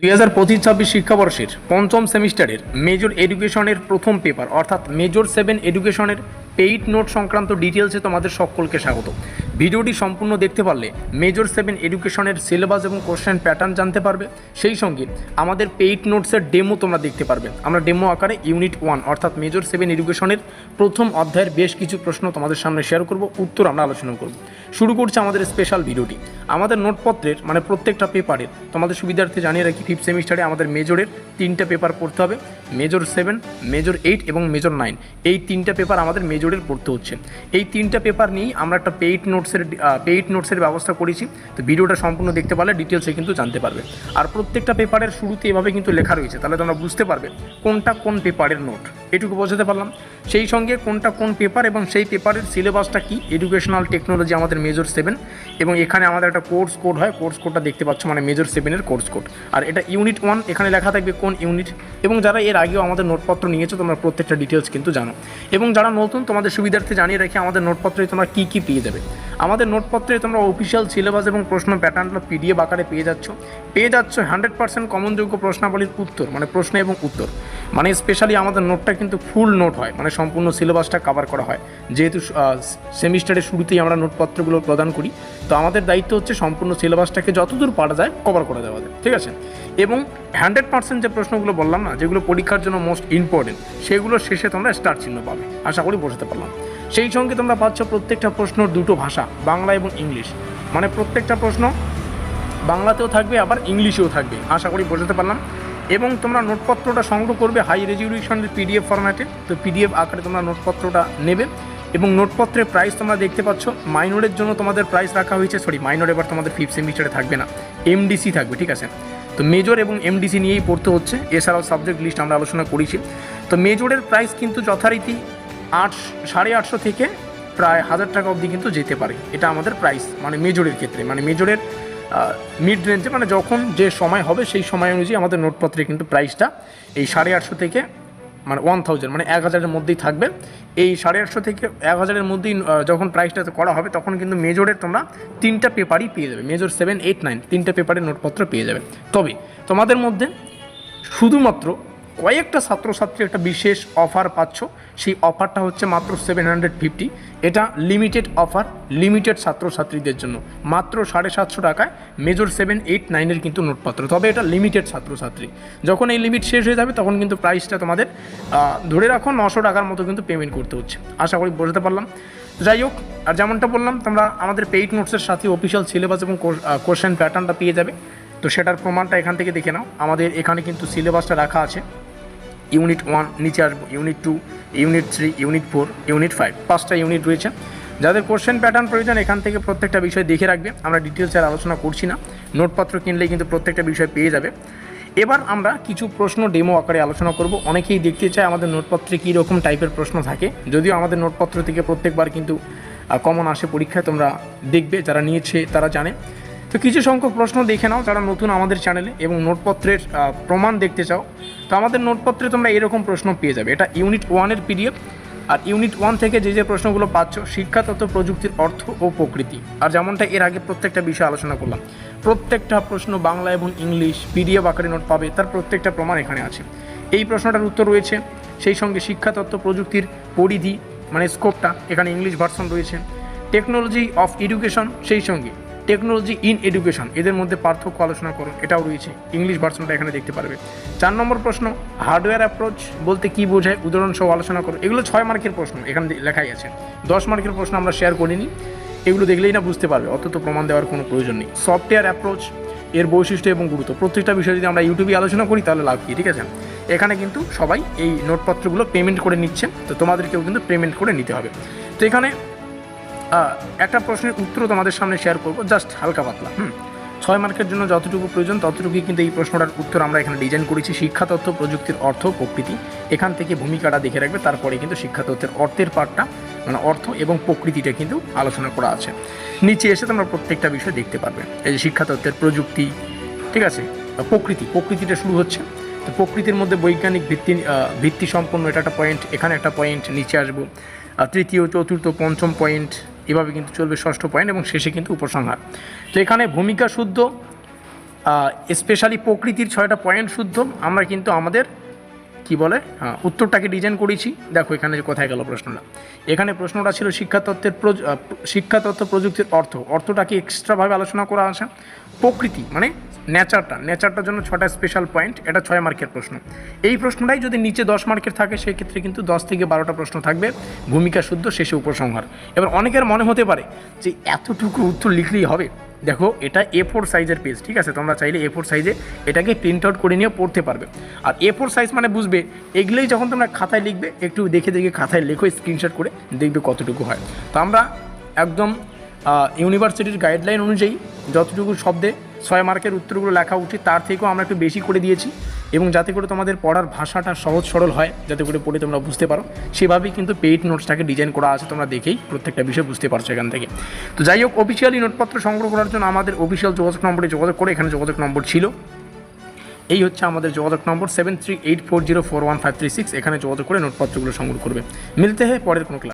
দুই হাজার পঁচিশ ছাব্বিশ শিক্ষাবর্ষের পঞ্চম সেমিস্টারের মেজর এডুকেশনের প্রথম পেপার অর্থাৎ মেজর সেভেন এডুকেশনের পেইড নোট সংক্রান্ত ডিটেলসে তোমাদের সকলকে স্বাগত। ভিডিওটি সম্পূর্ণ দেখতে পারলে মেজর সেভেন এডুকেশনের সিলেবাস এবং কোশ্চেন প্যাটার্ন জানতে পারবে। সেই সঙ্গে আমাদের পেইড নোটসের ডেমো তোমরা দেখতে পারবে। আমরা ডেমো আকারে ইউনিট ওয়ান অর্থাৎ মেজর সেভেন এডুকেশনের প্রথম অধ্যায়ের বেশ কিছু প্রশ্ন তোমাদের সামনে শেয়ার করব, উত্তর আমরা আলোচনা করব। শুরু করছে আমাদের স্পেশাল ভিডিওটি। আমাদের নোটপত্রের মানে প্রত্যেকটা পেপারের তোমাদের সুবিধার্থে জানিয়ে রাখি ফিফথ সেমিস্টারে আমাদের মেজরের তিনটা পেপার পড়তে হবে। মেজর সেভেন মেজর এইট এবং মেজর নাইন এই তিনটা পেপার আমাদের মেজরের পড়তে হচ্ছে। এই তিনটা পেপার নিয়েই আমরা একটা পেইড নোটসের পেইড নোটসের ব্যবস্থা করেছি। তো ভিডিওটা সম্পূর্ণ দেখতে পারলে ডিটেলসে কিন্তু জানতে পারবে। আর প্রত্যেকটা পেপারের শুরুতে এভাবে কিন্তু লেখা রয়েছে। তাহলে তোমরা বুঝতে পারবে কোনটা কোন পেপারের নোট এটুকু বোঝাতে পারলাম। সেই সঙ্গে কোনটা কোন পেপার এবং সেই পেপারের সিলেবাসটা কি? এডুকেশনাল টেকনোলজি আমাদের মেজর সেভেন এবং এখানে আমাদের একটা কোর্স কোড হয়। কোর্স কোডটা দেখতে পাচ্ছ মানে মেজর সেভেনের কোর্স কোড আর এটা ইউনিট ওয়ান এখানে লেখা থাকবে কোন ইউনিট এবং যারা এর আগেও আমাদের নোটপত্র নিয়েছো, তোমরা প্রত্যেকটা ডিটেলস কিন্তু জানো। এবং যারা নতুন, তোমাদের সুবিধার্থে জানিয়ে রাখি আমাদের নোটপত্রে তোমরা কী কী পেয়ে যাবে। আমাদের নোটপত্রে তোমরা অফিসিয়াল সিলেবাস এবং প্রশ্ন প্যাটার্নটা পিডিএফ আকারে পেয়ে যাচ্ছ। পেয়ে যাচ্ছ হান্ড্রেড পার্সেন্ট কমনযোগ্য প্রশ্নাবলীর উত্তর মানে প্রশ্ন এবং উত্তর। মানে স্পেশালি আমাদের নোটটা কিন্তু ফুল নোট হয় মানে সম্পূর্ণ সিলেবাসটা কভার করা হয়। যেহেতু সেমিস্টারের শুরুতেই আমরা নোটপত্রগুলো প্রদান করি, তো আমাদের দায়িত্ব হচ্ছে সম্পূর্ণ সিলেবাসটাকে যতদূর পারা যায় কভার করে দেওয়া যায়, ঠিক আছে? এবং হান্ড্রেড পার্সেন্ট যে প্রশ্নগুলো বললাম না, যেগুলো পরীক্ষার জন্য মোস্ট ইম্পর্টেন্ট সেগুলো শেষে তোমরা স্টার চিহ্ন পাবে, আশা করি বোঝাতে পারলাম। সেই সঙ্গে তোমরা পাচ্ছ প্রত্যেকটা প্রশ্নর দুটো ভাষা, বাংলা এবং ইংলিশ। মানে প্রত্যেকটা প্রশ্ন বাংলাতেও থাকবে, আবার ইংলিশেও থাকবে, আশা করি বোঝাতে পারলাম। এবং তোমরা নোটপত্রটা সংগ্রহ করবে হাই রেজলিউশনের পিডিএফ ফরম্যাটে। তো পিডিএফ আকারে তোমরা নোটপত্রটা নেবে। এবং নোটপত্রের প্রাইস তোমরা দেখতে পাচ্ছ, মাইনরের জন্য তোমাদের প্রাইস রাখা হয়েছে, সরি, মাইনর এবার তোমাদের ফিফথ সেমিস্টারে থাকবে না এমডিসি থাকবে, ঠিক আছে? তো মেজর এবং এমডিসি নিয়েই পড়তে হচ্ছে, এছাড়াও সাবজেক্ট লিস্ট আমরা আলোচনা করেছি। তো মেজরের প্রাইস কিন্তু যথারীতি আট, সাড়ে আটশো থেকে প্রায় হাজার টাকা অবধি কিন্তু যেতে পারে। এটা আমাদের প্রাইস মানে মেজরের ক্ষেত্রে। মানে মেজরের মিড রেঞ্জে মানে যখন যে সময় হবে, সেই সময় অনুযায়ী আমাদের নোটপত্রে কিন্তু প্রাইসটা এই সাড়ে আটশো থেকে মানে ওয়ান থাউজেন্ড মানে এক হাজারের মধ্যেই থাকবে। এই সাড়ে আটশো থেকে এক হাজারের মধ্যেই যখন প্রাইসটা করা হবে, তখন কিন্তু মেজরের তোমরা তিনটা পেপারই পেয়ে যাবে। মেজর সেভেন এইট নাইন তিনটা পেপারের নোটপত্র পেয়ে যাবে। তবে তোমাদের মধ্যে শুধুমাত্র কয়েকটা ছাত্রছাত্রী একটা বিশেষ অফার পাচ্ছ। সেই অফারটা হচ্ছে মাত্র সেভেন হান্ড্রেড ফিফটি এটা লিমিটেড অফার লিমিটেড ছাত্রছাত্রীদের জন্য। মাত্র সাড়ে সাতশো টাকায় মেজর সেভেন এইট নাইনের কিন্তু নোটপত্র। তবে এটা লিমিটেড ছাত্রছাত্রী। যখন এই লিমিট শেষ হয়ে যাবে, তখন কিন্তু প্রাইসটা তোমাদের ধরে রাখো নশো টাকার মতো কিন্তু পেমেন্ট করতে হচ্ছে। আশা করি বোঝাতে পারলাম। যাই হোক, আর যেমনটা বললাম, তোমরা আমাদের পেইড নোটসের সাথে অফিসিয়াল সিলেবাস এবং কোশ্চেন প্যাটার্নটা পেয়ে যাবে। তো সেটার প্রমাণটা এখান থেকে দেখে নাও। আমাদের এখানে কিন্তু সিলেবাসটা রাখা আছে। ইউনিট ওয়ান, নিচে আসব, unit two, unit three, unit four, unit five. পাঁচটা ইউনিট রয়েছে। যাদের কোশ্চেন প্যাটার্ন প্রয়োজন, এখান থেকে প্রত্যেকটা বিষয় দেখে রাখবে। আমরা ডিটেলসে আর আলোচনা করছি না। নোটপত্র কিনলেই কিন্তু প্রত্যেকটা বিষয় পেয়ে যাবে। এবার আমরা কিছু প্রশ্ন ডেমো আকারে আলোচনা করব। অনেকেই দেখতে চায় আমাদের নোটপত্রে কী রকম টাইপের প্রশ্ন থাকে। যদিও আমাদের নোটপত্র থেকে প্রত্যেকবার কিন্তু কমন আসে পরীক্ষায়, তোমরা দেখবে, যারা নিয়েছে তারা জানে। তো কিছু সংখ্যক প্রশ্ন দেখে নাও, যারা নতুন আমাদের চ্যানেলে এবং নোটপত্রের প্রমাণ দেখতে চাও। তো আমাদের নোটপত্রে তোমরা এরকম প্রশ্ন পেয়ে যাবে। এটা ইউনিট ওয়ানের পিডিএফ আর ইউনিট ওয়ান থেকে যে যে প্রশ্নগুলো পাচ্ছ, শিক্ষা তত্ত্ব প্রযুক্তির অর্থ ও প্রকৃতি। আর যেমনটা এর আগে প্রত্যেকটা বিষয় আলোচনা করলাম, প্রত্যেকটা প্রশ্ন বাংলা এবং ইংলিশ পিডিএফ আকারে নোট পাবে, তার প্রত্যেকটা প্রমাণ এখানে আছে। এই প্রশ্নটার উত্তর রয়েছে, সেই সঙ্গে শিক্ষা তত্ত্ব প্রযুক্তির পরিধি মানে স্কোপটা এখানে ইংলিশ ভার্সন রয়েছে। টেকনোলজি অফ এডুকেশন সেই সঙ্গে টেকনোলজি ইন এডুকেশন। এদের মধ্যে পার্থক্য আলোচনা করুন, এটাও রয়েছে। ইংলিশ ভার্সনটা এখানে দেখতে পারবে। চার নম্বর প্রশ্ন, হার্ডওয়্যার অ্যাপ্রোচ বলতে কি বোঝায়? উদাহরণ সহ আলোচনা করুন। এগুলো ছয় মার্কের প্রশ্ন, এখানে লেখাই আছে। দশ মার্কের প্রশ্ন আমরা শেয়ার করিনি। এগুলো দেখলেই না বুঝতে পারবে অত প্রমাণ দেওয়ার কোনো প্রয়োজন নেই। সফটওয়্যার অ্যাপ্রোচ, এর বৈশিষ্ট্য এবং গুরুত্ব। প্রত্যেকটা বিষয় যদি আমরা ইউটিউবে আলোচনা করি, তাহলে লাভ কি, ঠিক আছে? এখানে কিন্তু সবাই এই নোটপত্রগুলো পেমেন্ট করে নিচ্ছে। তো তোমাদেরকেও কিন্তু পেমেন্ট করে নিতে হবে। তো এখানে একটা প্রশ্নের উত্তর তোমাদের সামনে শেয়ার করব জাস্ট হালকা পাতলা, হুম? ছয় মার্কের জন্য যতটুকু প্রয়োজন, ততটুকুই কিন্তু এই প্রশ্নটার উত্তর আমরা এখানে ডিজাইন করেছি, শিক্ষা তত্ত্ব প্রযুক্তির অর্থ প্রকৃতি। এখান থেকে ভূমিকাটা দেখে রাখবে, তারপরে কিন্তু শিক্ষা তত্ত্বের অর্থের পার্টটা মানে অর্থ এবং প্রকৃতিটা কিন্তু আলোচনা করা আছে। নিচে এসে তোমরা প্রত্যেকটা বিষয় দেখতে পারবে। এই যে শিক্ষা তত্ত্বের প্রযুক্তি, ঠিক আছে? প্রকৃতি, প্রকৃতিটা শুরু হচ্ছে। তো প্রকৃতির মধ্যে বৈজ্ঞানিক ভিত্তি ভিত্তি সম্পন্ন এটা একটা পয়েন্ট এখানে একটা পয়েন্ট নিচে আসব। তৃতীয়, চতুর্থ, পঞ্চম পয়েন্ট এভাবে কিন্তু চলবে ষষ্ঠ পয়েন্ট এবং শেষে কিন্তু উপসংহার। তো এখানে ভূমিকা শুদ্ধ স্পেশালি প্রকৃতির ছয়টা পয়েন্ট শুদ্ধ। আমরা কিন্তু আমাদের কি বলে? উত্তরটাকে ডিজাইন করেছি। দেখো, এখানে কোথায় গেল প্রশ্নটা। এখানে প্রশ্নটা ছিল শিক্ষাতত্ত্বের শিক্ষাতত্ত্ব প্রযুক্তির অর্থ। অর্থটাকে এক্সট্রাভাবে আলোচনা করা আছে। প্রকৃতি মানে নেচারটা নেচারটার জন্য ছটা স্পেশাল পয়েন্ট এটা ছয় মার্কের প্রশ্ন। এই প্রশ্নটাই যদি নিচে দশ মার্কের থাকে, সেক্ষেত্রে কিন্তু দশ থেকে বারোটা প্রশ্ন থাকবে। ভূমিকা শুদ্ধ, শেষে উপসংহার। এবার অনেকের মনে হতে পারে যে, এতটুকু উত্তর লিখলেই হবে? দেখো, এটা এ ফোর সাইজের পেজ ঠিক আছে? তোমরা চাইলে এ ফোর সাইজে এটাকে প্রিন্ট আউট করে নিয়ে পড়তে পারবে। আর এ ফোর সাইজ মানে বুঝবে, এগুলোই যখন তোমরা খাতায় লিখবে, একটু দেখে দেখে খাতায় লেখো স্ক্রিনশট করে দেখবে কতটুকু হয়। তো আমরা একদম ইউনিভার্সিটির গাইডলাইন অনুযায়ী যতটুকু শব্দে ছয় মার্কের উত্তরগুলো লেখা উচিত, তার থেকেও আমরা একটু বেশি করে দিয়েছি এবং যাতে করে তোমাদের পড়ার ভাষাটা সহজ সরল হয়, যাতে করে পড়ে তোমরা বুঝতে পারো। সেভাবেই কিন্তু পেইড নোটসটাকে ডিজাইন করা আছে, তোমরা দেখেই প্রত্যেকটা বিষয় বুঝতে পারছ এখান থেকে। তো যাই হোক অফিসিয়ালি নোটপত্র সংগ্রহ করার জন্য আমাদের অফিসিয়াল যোগাযোগ নম্বরে যোগাযোগ করে, এখানে যোগাযোগ নম্বর ছিল। এই হচ্ছে আমাদের যোগাযোগ নম্বর seven three eight four zero four one five three six এখানে যোগাযোগ করে নোটপত্রগুলো সংগ্রহ করবে। মিলতে হয় পরের কোনো ক্লাস